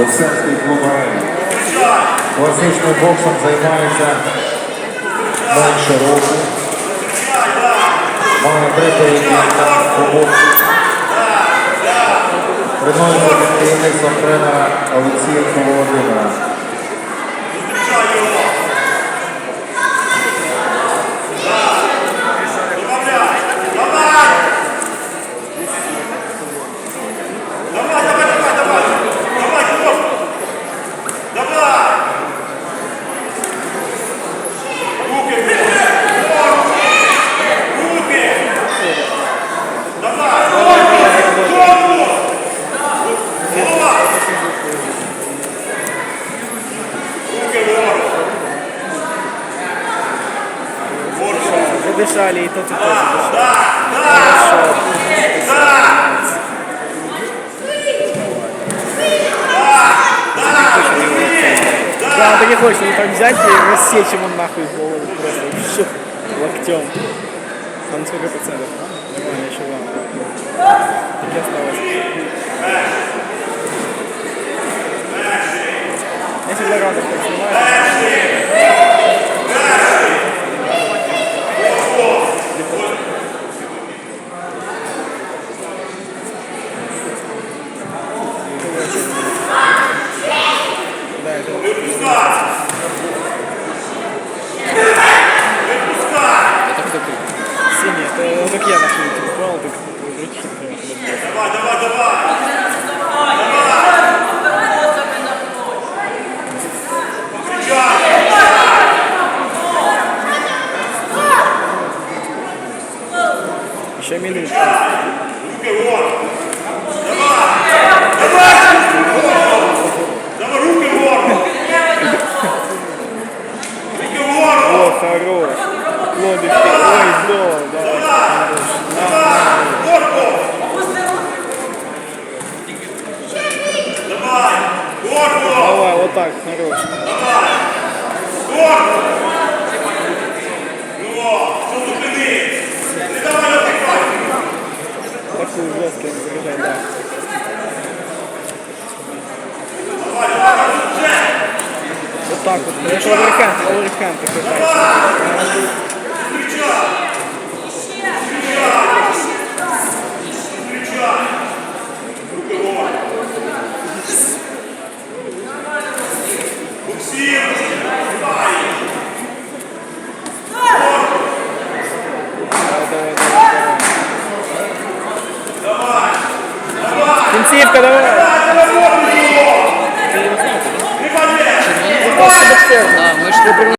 Боксерський клуб арена. Класичним боксом займається менше року. Має три поєдинка по боксу. Тренується під керівництвом тренера Олексієнко Володимира. Задышали, и тот, и тот задышали. Да, он так и хочет, он так взять и рассечь ему нахуй голову просто. Щух, локтем. А на сколько процентов? Нормально, еще вам. Так и осталось. Я всегда рад, как снимаю. Да, это Это кто ты? синий, это вот как я нахуй упал, так руки прям подобрал. Еще минутку. О, хорош. Лобик. Ой, да. Давай, вот так, хорош. Такую жесткую заряжай, да. Вот так вот. Это ловерхенд, ловерхенд такой. Давай. Кінцівка, давай. А, мы же